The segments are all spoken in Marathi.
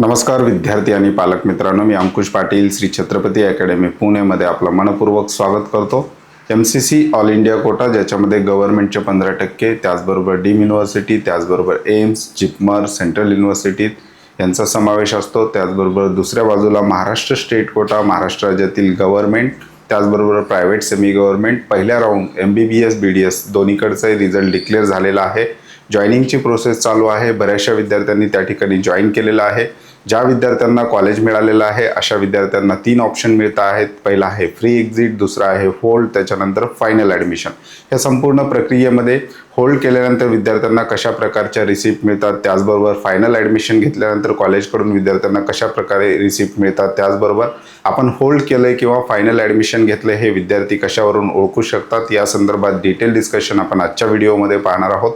नमस्कार विद्यार्थी आणि पालक मित्रांनो मी अंकुश पाटील श्री छत्रपती अकॅडमी पुणेमध्ये आपलं मनपूर्वक स्वागत करतो. M C C all India quota ज्याच्यामध्ये गव्हर्नमेंटचे पंधरा टक्के त्याचबरोबर डीम युनिव्हर्सिटी त्याचबरोबर एम्स जिपमर सेंट्रल युनिव्हर्सिटी यांचा समावेश असतो. त्याचबरोबर दुसऱ्या बाजूला महाराष्ट्र स्टेट कोटा महाराष्ट्र राज्यातील गव्हर्नमेंट त्याचबरोबर प्रायव्हेट सेमी गव्हर्नमेंट पहिल्या round M B B S B D S दोन्हीकडचाही result declare झालेला आहे. जॉईनिंगची प्रोसेस चालू आहे. बऱ्याचशा विद्यार्थ्यांनी त्या ठिकाणी जॉईन केलेलं आहे. ज्या विद्यार्थ्यांना कॉलेज मिळालेलं आहे अशा विद्यार्थ्यांना तीन ऑप्शन मिळत आहेत. पहिला आहे फ्री एक्झिट दुसरा आहे होल्ड त्याच्यानंतर फायनल ॲडमिशन या संपूर्ण प्रक्रियेमध्ये होल्ड केल्यानंतर विद्यार्थ्यांना कशा प्रकारच्या रिसिप्ट मिळतात त्याचबरोबर फायनल ॲडमिशन घेतल्यानंतर कॉलेजकडून विद्यार्थ्यांना कशा प्रकारे रिसिप्ट मिळतात त्याचबरोबर आपण होल्ड केलं किंवा फायनल ॲडमिशन घेतलं हे विद्यार्थी कशावरून ओळखू शकतात या संदर्भात डिटेल डिस्कशन आपण आजच्या व्हिडिओमध्ये पाहणार आहोत.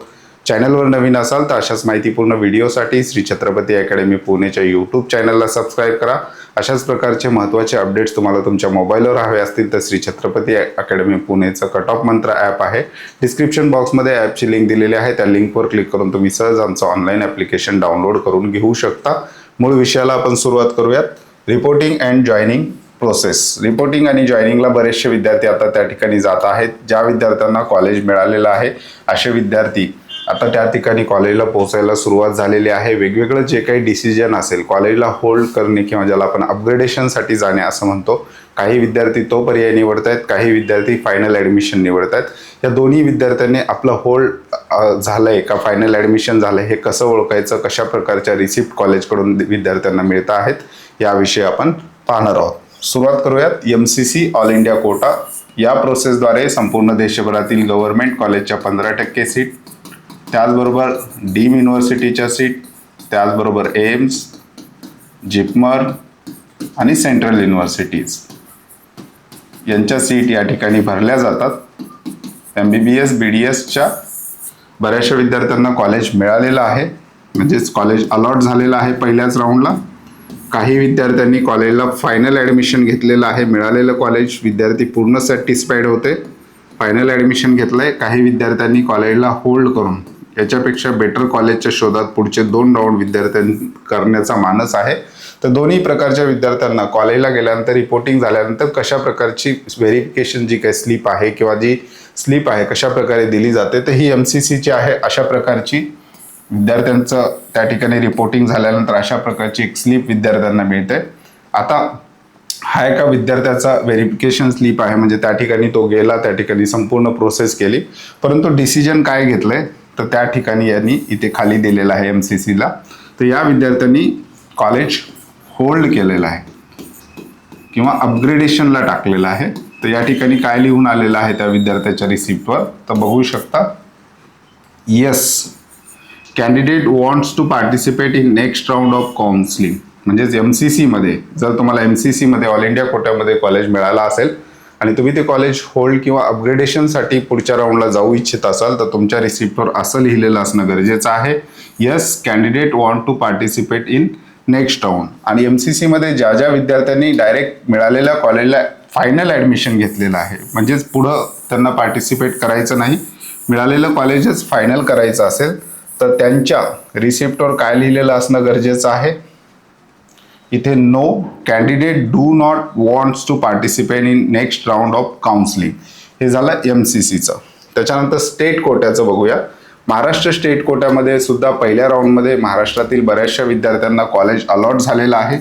चॅनलवर नवीन असाल तर अशाच माहितीपूर्ण व्हिडिओसाठी श्री छत्रपती अकॅडमी पुणेच्या यूट्यूब चॅनलला सबस्क्राईब करा. अशाच प्रकारचे महत्त्वाचे अपडेट्स तुम्हाला तुमच्या मोबाईलवर हवे असतील तर श्री छत्रपती अकॅडमी पुणेचं कट ऑफ मंत्र ॲप आहे. डिस्क्रिप्शन बॉक्समध्ये ॲपची लिंक दिलेली आहे. त्या लिंकवर क्लिक करून तुम्ही सहज आमचं ऑनलाईन ॲप्लिकेशन डाउनलोड करून घेऊ शकता. मूळ विषयाला आपण सुरुवात करूयात. Reporting and joining process reporting आणि जॉईनिंगला बरेचसे विद्यार्थी आता त्या ठिकाणी जात आहेत. ज्या विद्यार्थ्यांना कॉलेज मिळालेलं आहे असे विद्यार्थी आता त्या ठिकाणी कॉलेजला पोहोचायला सुरुवात झालेली आहे. वेगवेगळं जे काही डिसिजन असेल कॉलेजला होल्ड करणे किंवा ज्याला आपण अपग्रेडेशनसाठी जाणे असं म्हणतो काही विद्यार्थी तो पर्याय निवडत आहेत काही विद्यार्थी फायनल ॲडमिशन निवडत आहेत या दोन्ही विद्यार्थ्यांनी आपलं होल्ड झालं आहे का? फायनल ॲडमिशन झालं हे कसं ओळखायचं? कशा प्रकारच्या रिसिप्ट कॉलेजकडून विद्यार्थ्यांना मिळत आहेत? याविषयी आपण पाहणार आहोत. सुरुवात करूयात. M C C all India quota. या प्रोसेसद्वारे संपूर्ण देशभरातील गव्हर्नमेंट कॉलेजच्या पंधरा टक्के सीट त्याचबरोबर डीम युनिव्हर्सिटीच्या सीट त्याचबरोबर एम्स जिपमर आणि सेंट्रल युनिव्हर्सिटीज. यांच्या सीट या ठिकाणी भरल्या जातात. M B B S B D एसच्या बऱ्याचशा विद्यार्थ्यांना कॉलेज मिळालेलं आहे. म्हणजेच कॉलेज अलॉट झालेलं आहे पहिल्याच राऊंडला. काही विद्यार्थ्यांनी कॉलेजला फायनल ॲडमिशन घेतलेलं आहे. मिळालेलं कॉलेज विद्यार्थी पूर्ण सॅटिस्फाईड होते. फायनल ॲडमिशन घेतलं आहे काही विद्यार्थ्यांनी कॉलेजला होल्ड करून याच्यापेक्षा बेटर कॉलेजच्या शोधात पुढचे दोन राऊंड विद्यार्थ्यांनी करण्याचा मानस आहे. तर दोन्ही प्रकारच्या विद्यार्थ्यांना कॉलेजला गेल्यानंतर रिपोर्टिंग झाल्यानंतर कशा प्रकारची व्हेरिफिकेशन जी काही स्लिप आहे किंवा जी स्लिप आहे कशा प्रकारे दिली जाते तर ही एम सी सीची आहे. अशा प्रकारची विद्यार्थ्यांचं त्या ठिकाणी रिपोर्टिंग झाल्यानंतर अशा प्रकारची एक स्लिप विद्यार्थ्यांना मिळते. आता हा एका विद्यार्थ्याचा व्हेरिफिकेशन स्लिप आहे म्हणजे त्या ठिकाणी तो गेला त्या ठिकाणी संपूर्ण प्रोसेस केली. परंतु डिसिजन काय घेतलं आहे तर त्या ठिकाणी यांनी इथे खाली दिलेलं आहे एम सी सीला तर या विद्यार्थ्यांनी कॉलेज होल्ड केलेलं आहे. किंवा अपग्रेडेशनला टाकलेलं आहे. तर या ठिकाणी काय लिहून आलेलं आहे त्या विद्यार्थ्याच्या रिसिप्टवर तर बघू शकता. Yes candidate wants to participate in next round of counselling म्हणजेच एम सी सीमध्ये जर तुम्हाला एम सी सीमध्ये ऑल इंडिया कोट्यामध्ये कॉलेज मिळाला असेल आणि तुम्ही ते कॉलेज होल्ड किंवा अपग्रेडेशनसाठी पुढच्या राऊंडला जाऊ इच्छित असाल तर तुमच्या रिसिप्टवर असं लिहिलेलं असणं गरजेचं आहे. Yes candidate want to participate in next round आणि एम सी सीमध्ये ज्या ज्या विद्यार्थ्यांनी डायरेक्ट मिळालेल्या कॉलेजला फायनल ॲडमिशन घेतलेलं आहे म्हणजेच पुढं त्यांना पार्टिसिपेट करायचं नाही मिळालेलं कॉलेजच फायनल करायचं असेल तर त्यांच्या रिसिप्टवर काय लिहिलेलं असणं गरजेचं आहे. इथे no candidate do not wants to participate in next round of counselling हे झालं एम सी सीचं त्याच्यानंतर स्टेट कोट्याचं बघूया. महाराष्ट्र स्टेट कोट्यामध्ये सुद्धा पहिल्या राऊंडमध्ये महाराष्ट्रातील बऱ्याचशा विद्यार्थ्यांना कॉलेज अलॉट झालेलं आहे.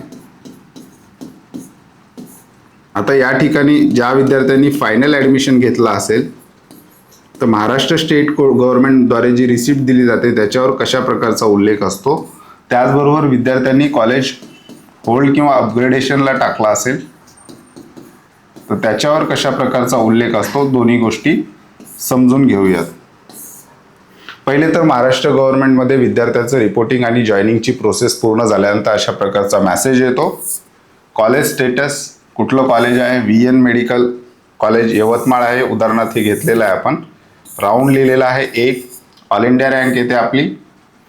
आता या ठिकाणी ज्या विद्यार्थ्यांनी फायनल ॲडमिशन घेतलं असेल तर महाराष्ट्र स्टेट को गव्हर्नमेंटद्वारे जी रिसिप्ट दिली जाते त्याच्यावर कशा प्रकारचा उल्लेख असतो? त्याचबरोबर विद्यार्थ्यांनी कॉलेज होल्ड किंवा अपग्रेडेशनला टाकला असेल तर त्याच्यावर कशा प्रकारचा उल्लेख असतो दोन्ही गोष्टी समजून घेऊयात. पहिले तर महाराष्ट्र गव्हर्नमेंटमध्ये विद्यार्थ्याचं रिपोर्टिंग आणि जॉईनिंगची प्रोसेस पूर्ण झाल्यानंतर अशा प्रकारचा मेसेज येतो. कॉलेज स्टेटस कुठलं कॉलेज आहे? V N medical college Yavatmal आहे. उदाहरणार्थ हे घेतलेलं आहे आपण. राऊंड लिहिलेला आहे एक. ऑल इंडिया रँक येते आपली.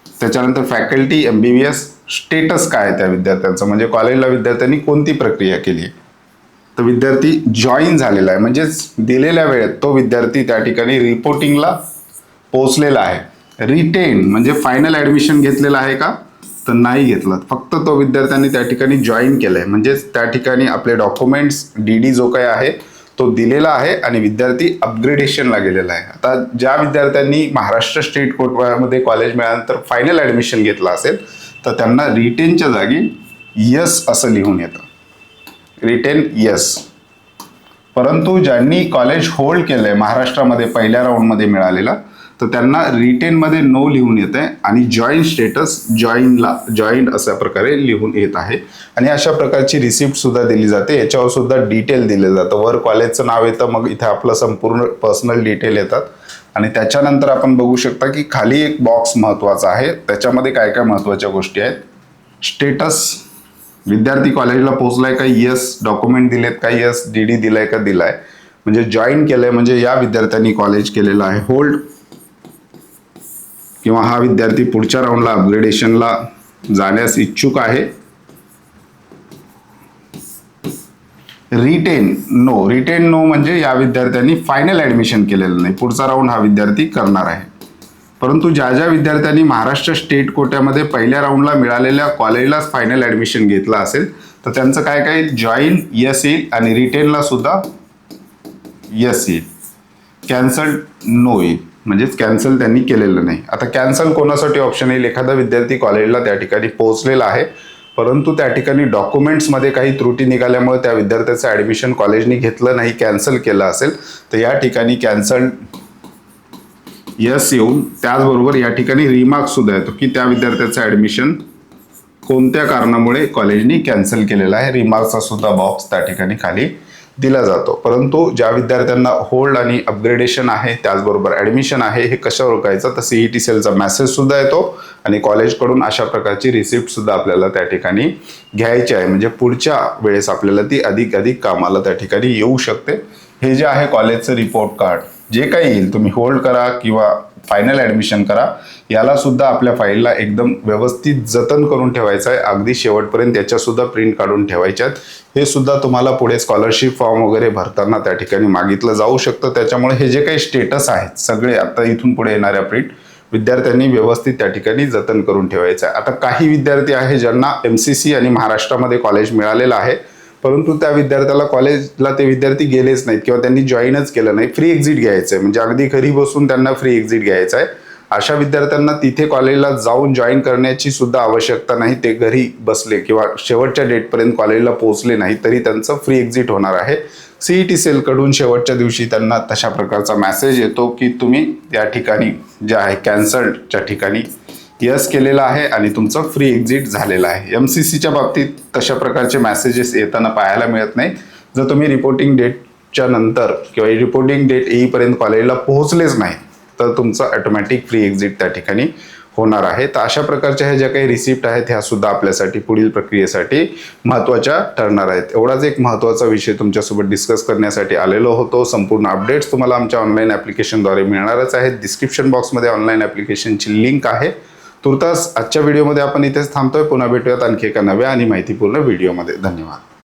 त्याच्यानंतर faculty M B B S status काय आहे त्या विद्यार्थ्यांचं? म्हणजे कॉलेजला विद्यार्थ्यांनी कोणती प्रक्रिया केली आहे? तर विद्यार्थी जॉईन झालेला आहे. म्हणजेच दिलेल्या वेळेत तो विद्यार्थी त्या ठिकाणी रिपोर्टिंगला पोचलेला आहे. रिटेन म्हणजे फायनल ॲडमिशन घेतलेलं आहे का? तर नाही घेतलं. फक्त तो विद्यार्थ्यांनी त्या ठिकाणी जॉईन केलं आहे म्हणजेच त्या ठिकाणी आपले डॉक्युमेंट्स डी डी जो काही आहे तो दिलेला आहे आणि विद्यार्थी अपग्रेडेशनला गेलेला आहे. आता ज्या विद्यार्थ्यांनी महाराष्ट्र स्टेट कोर्टमध्ये कॉलेज मिळाल्यानंतर फायनल ॲडमिशन घेतलं असेल तर त्यांना रिटेनच्या जागी यस असं लिहून येतं. रिटेन यस परंतु ज्यांनी कॉलेज होल्ड केलं आहे महाराष्ट्रामध्ये पहिल्या राऊंडमध्ये मिळालेला तर त्यांना रिटेनमध्ये नो लिहून येत आहे आणि जॉईन स्टेटस जॉईनला जॉईन अशा प्रकारे लिहून येत आहे. आणि अशा प्रकारची रिसिप्टसुद्धा दिली जाते. याच्यावर सुद्धा डिटेल दिलं जातं. वर कॉलेजचं नाव येतं मग इथे आपलं संपूर्ण पर्सनल डिटेल येतात. आणि त्याच्यानंतर आपण बघू शकता की खाली एक बॉक्स महत्त्वाचा आहे. त्याच्यामध्ये काय काय महत्त्वाच्या गोष्टी आहेत? स्टेटस विद्यार्थी कॉलेजला पोहोचलाय का? येस डॉक्युमेंट दिलेत का? यस डी डी दिलाय का? दिलाय. म्हणजे जॉईन केलंय म्हणजे या विद्यार्थ्यांनी कॉलेज केलेलं आहे. होल्ड किंवा हा विद्यार्थी पुढच्या राऊंडला अपग्रेडेशनला जाण्यास इच्छुक आहे. रिटेन नो रिटेन नो म्हणजे या विद्यार्थ्यांनी फायनल ॲडमिशन केलेलं नाही. पुढचा राऊंड हा विद्यार्थी करणार आहे. परंतु ज्या ज्या विद्यार्थ्यांनी महाराष्ट्र स्टेट कोट्यामध्ये पहिल्या राऊंडला मिळालेल्या कॉलेजलाच फायनल ॲडमिशन घेतलं असेल तर त्यांचं काय काय? जॉईन यस येईल आणि रिटेनला सुद्धा यस येईल. कॅन्सल नो येईल. म्हणजेच कॅन्सल त्यांनी केलेलं नाही. आता कॅन्सल कोणासाठी ऑप्शन येईल? एखादा विद्यार्थी कॉलेजला त्या ठिकाणी पोहोचलेला आहे. परंतु त्या ठिकाणी डॉक्युमेंट्समध्ये काही त्रुटी निघाल्यामुळे त्या विद्यार्थ्याचं ॲडमिशन कॉलेजने घेतलं नाही कॅन्सल केलं असेल तर या ठिकाणी कॅन्सल यस येऊन त्याचबरोबर या ठिकाणी रिमार्कसुद्धा येतो की त्या विद्यार्थ्याचं ॲडमिशन कोणत्या कारणामुळे कॉलेजने कॅन्सल केलेलं आहे. रिमार्कचा सुद्धा बॉक्स त्या ठिकाणी खाली दिला जातो. परंतु ज्या विद्यार्थ्यांना होल्ड आणि अपग्रेडेशन आहे त्याचबरोबर ॲडमिशन आहे हे कशा ओळखायचं तर सीई टी सेलचा मेसेजसुद्धा येतो आणि कॉलेजकडून अशा प्रकारची रिसिप्टसुद्धा आपल्याला त्या ठिकाणी घ्यायची आहे. म्हणजे पुढच्या वेळेस आपल्याला ती अधिक अधिक कामाला त्या ठिकाणी येऊ शकते. हे जे आहे कॉलेजचं रिपोर्ट कार्ड जे काही येईल तुम्ही होल्ड करा किंवा फायनल ॲडमिशन करा. याला सुद्धा आपल्या फाईलला एकदम व्यवस्थित जतन करून ठेवायचं आहे. अगदी शेवटपर्यंत याच्यासुद्धा प्रिंट काढून ठेवायच्या आहेत. हे सुद्धा तुम्हाला पुढे स्कॉलरशिप फॉर्म वगैरे भरताना त्या ठिकाणी मागितलं जाऊ शकतं. त्याच्यामुळे हे जे काही स्टेटस आहेत सगळे आता इथून पुढे येणाऱ्या प्रिंट विद्यार्थ्यांनी व्यवस्थित त्या ठिकाणी जतन करून ठेवायचं आहे. आता काही विद्यार्थी आहे ज्यांना एम सी सी आणि महाराष्ट्रामध्ये कॉलेज मिळालेलं आहे. परंतु त्या विद्यार्थ्याला कॉलेजला ते विद्यार्थी गेलेच नाहीत किंवा त्यांनी जॉईनच केलं नाही. फ्री एक्झिट घ्यायचं आहे म्हणजे अगदी घरी बसून त्यांना फ्री एक्झिट घ्यायचं आहे अशा विद्यार्थ्यांना तिथे कॉलेजला जाऊन जॉईन करण्याची सुद्धा आवश्यकता नाही. ते घरी बसले किंवा शेवटच्या डेटपर्यंत कॉलेजला पोहोचले नाही तरी त्यांचं फ्री एक्झिट होणार आहे. सीई टी सेलकडून शेवटच्या दिवशी त्यांना तशा प्रकारचा मेसेज येतो की तुम्ही या ठिकाणी जे आहे कॅन्सल्डच्या ठिकाणी यस केलेला आहे आणि तुमचं फ्री एक्झिट झालेलं आहे. एम सी सीच्या बाबतीत तशा प्रकारचे मेसेजेस येताना पाहायला मिळत नाही जर तुम्ही रिपोर्टिंग डेटच्या नंतर किंवा रिपोर्टिंग डेट येईपर्यंत कॉलेजला पोहोचलेच नाही तर तुमचं ऑटोमॅटिक फ्री एक्झिट त्या ठिकाणी होणार आहे. तर अशा प्रकारच्या ह्या ज्या काही रिसिप्ट आहेत ह्या सुद्धा आपल्यासाठी पुढील प्रक्रियेसाठी महत्त्वाच्या ठरणार आहेत. एवढाच एक महत्त्वाचा विषय तुमच्यासोबत डिस्कस करण्यासाठी आलेलो होतो. संपूर्ण अपडेट्स तुम्हाला आमच्या ऑनलाईन ॲप्लिकेशनद्वारे मिळणारच आहेत. डिस्क्रिप्शन बॉक्समध्ये ऑनलाईन ॲप्लिकेशनची लिंक आहे. तुर्तास आजच्या व्हिडिओमध्ये आपण इथेच थांबतोय. पुन्हा भेटूयात आणखी एका नव्या आणि माहितीपूर्ण व्हिडिओमध्ये. धन्यवाद.